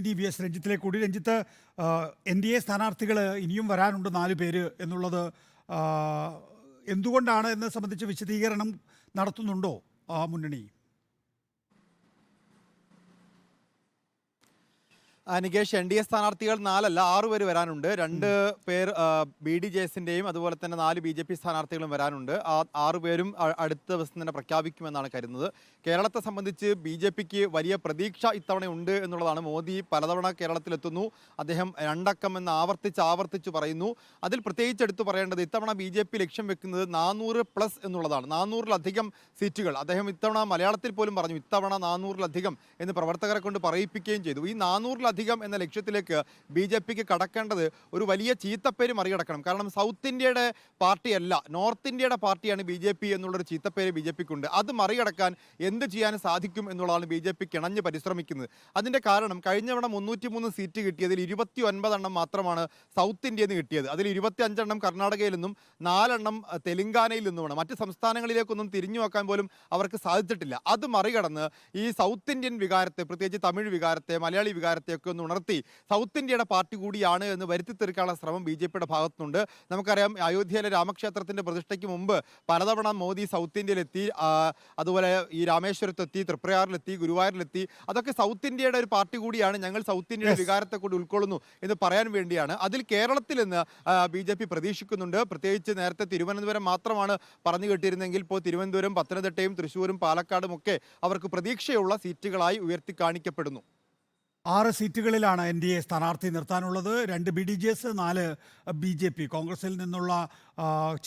ഇനി V S രഞ്ജിത്തിലേക്ക് കൂടി. Ranjith N D A സ്ഥാനാർത്ഥികൾ ഇനിയും വരാനുണ്ട് നാല് പേര് എന്നുള്ളത് എന്തുകൊണ്ടാണ് എന്നെ സംബന്ധിച്ച് വിശദീകരണം നടത്തുന്നുണ്ടോ മുന്നണി? നികേഷ് എൻ ഡി എ സ്ഥാനാർത്ഥികൾ നാലല്ല ആറു പേര് വരാനുണ്ട്. രണ്ട് പേർ ബി ഡി ജെ എസിന്റെയും അതുപോലെ തന്നെ നാല് ബി ജെ പി സ്ഥാനാർത്ഥികളും വരാനുണ്ട്. ആ പേരും അടുത്ത ദിവസം തന്നെ പ്രഖ്യാപിക്കുമെന്നാണ് കരുതുന്നത്. കേരളത്തെ സംബന്ധിച്ച് ബി ജെ പിക്ക് വലിയ പ്രതീക്ഷ ഇത്തവണ ഉണ്ട് എന്നുള്ളതാണ്. മോദി പലതവണ കേരളത്തിലെത്തുന്നു. അദ്ദേഹം രണ്ടക്കം എന്ന് ആവർത്തിച്ച് ആവർത്തിച്ച് പറയുന്നു. അതിൽ പ്രത്യേകിച്ച് എടുത്തു പറയേണ്ടത് ഇത്തവണ ബി ജെ പി ലക്ഷ്യം വെക്കുന്നത് നാനൂറ് പ്ലസ് എന്നുള്ളതാണ്. നാനൂറിലധികം സീറ്റുകൾ. അദ്ദേഹം ഇത്തവണ മലയാളത്തിൽ പോലും പറഞ്ഞു ഇത്തവണ നാനൂറിലധികം എന്ന് പ്രവർത്തകരെ കൊണ്ട് പറയിപ്പിക്കുകയും ചെയ്തു. ഈ നാനൂറിലധികം എന്ന ലക്ഷ്യത്തിലേക്ക് ബി ജെ പിക്ക് കടക്കേണ്ടത് ഒരു വലിയ ചീത്തപ്പേര് മറികടക്കണം. കാരണം സൗത്ത് ഇന്ത്യയുടെ പാർട്ടിയല്ല നോർത്ത് ഇന്ത്യയുടെ പാർട്ടിയാണ് ബി ജെ പി എന്നുള്ളൊരു ചീത്തപ്പേര് ബി ജെ പിക്കുണ്ട്. അത് മറികടക്കാൻ എന്ത് ചെയ്യാൻ സാധിക്കും എന്നുള്ളതാണ് ബി ജെ പി കിണഞ്ഞ് പരിശ്രമിക്കുന്നത്. അതിന്റെ കാരണം കഴിഞ്ഞ തവണ മുന്നൂറ്റി മൂന്ന് സീറ്റ് കിട്ടിയതിൽ ഇരുപത്തി ഒൻപതെണ്ണം മാത്രമാണ് സൗത്ത് ഇന്ത്യയിൽ നിന്ന് കിട്ടിയത്. അതിൽ ഇരുപത്തി അഞ്ചെണ്ണം കർണാടകയിൽ നിന്നും നാലെണ്ണം തെലങ്കാനയിൽ നിന്നുമാണ്. മറ്റ് സംസ്ഥാനങ്ങളിലേക്കൊന്നും തിരിഞ്ഞു നോക്കാൻ പോലും അവർക്ക് സാധിച്ചിട്ടില്ല. അത് മറികടന്ന് ഈ സൗത്ത് ഇന്ത്യൻ വികാരത്തെ പ്രത്യേകിച്ച് തമിഴ് വികാരത്തെ മലയാളി വികാരത്തെ ഒക്കെ ഒന്ന് ഉണർത്തി സൗത്ത് ഇന്ത്യയുടെ പാർട്ടി കൂടിയാണ് എന്ന് വരുത്തി തീർക്കാനുള്ള ശ്രമം ബി ജെ പിയുടെ ഭാഗത്തുനിന്നുണ്ട് നമുക്കറിയാം അയോധ്യയിലെ രാമക്ഷേത്രത്തിന്റെ പ്രതിഷ്ഠയ്ക്ക് മുമ്പ് പലതവണ മോദി സൗത്ത് ഇന്ത്യയിലെത്തി അതുപോലെ ഈ രാമേശ്വരത്തെത്തി തൃപ്രയാറിലെത്തി ഗുരുവായൂരിലെത്തി. അതൊക്കെ സൗത്ത് ഇന്ത്യയുടെ ഒരു പാർട്ടി കൂടിയാണ്. ഞങ്ങൾ സൗത്ത് ഇന്ത്യയുടെ വികാരത്തെ കൂടി ഉൾക്കൊള്ളുന്നു എന്ന് പറയാൻ വേണ്ടിയാണ്. അതിൽ കേരളത്തിൽ നിന്ന് ബി ജെ പി പ്രതീക്ഷിക്കുന്നുണ്ട്. പ്രത്യേകിച്ച് നേരത്തെ തിരുവനന്തപുരം മാത്രമാണ് പറഞ്ഞു കേട്ടിരുന്നെങ്കിൽ ഇപ്പോൾ തിരുവനന്തപുരം പത്തനംതിട്ടയും തൃശ്ശൂരും പാലക്കാടും ഒക്കെ അവർക്ക് പ്രതീക്ഷയുള്ള സീറ്റുകളായി ഉയർത്തി കാണിക്കപ്പെടുന്നു. ആറ് സീറ്റുകളിലാണ് എൻ ഡി എ സ്ഥാനാർത്ഥി നിർത്താനുള്ളത്. രണ്ട് ബി ഡി ജെ എസ് നാല് ബി ജെ പി. കോൺഗ്രസിൽ നിന്നുള്ള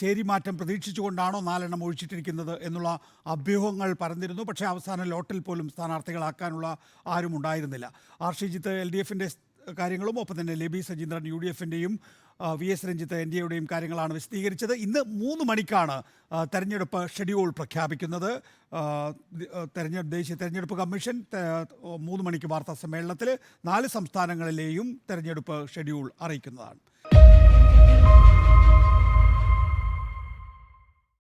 ചേരിമാറ്റം പ്രതീക്ഷിച്ചുകൊണ്ടാണോ നാലെണ്ണം ഒഴിച്ചിട്ടിരിക്കുന്നത് എന്നുള്ള അഭ്യൂഹങ്ങൾ പരന്നിരുന്നു. പക്ഷേ അവസാന ലോട്ടിൽ പോലും സ്ഥാനാർത്ഥികളാക്കാനുള്ള ആരും ഉണ്ടായിരുന്നില്ല ആർ ഷിജിത്ത് എൽ ഡി എഫിന്റെ കാര്യങ്ങളും. ഒപ്പം തന്നെ Labi Sajeendran U D എഫിന്റെയും V S Ranjith N D എയുടെയും കാര്യങ്ങളാണ് വിശദീകരിച്ചത്. ഇന്ന് മൂന്ന് മണിക്കാണ് തെരഞ്ഞെടുപ്പ് ഷെഡ്യൂൾ പ്രഖ്യാപിക്കുന്നത്. തെരഞ്ഞെടുപ്പ് ദേശീയ തെരഞ്ഞെടുപ്പ് കമ്മീഷൻ മൂന്ന് മണിക്ക് വാർത്താ സമ്മേളനത്തിൽ നാല് സംസ്ഥാനങ്ങളിലെയും തെരഞ്ഞെടുപ്പ് ഷെഡ്യൂൾ അറിയിക്കുന്നതാണ്.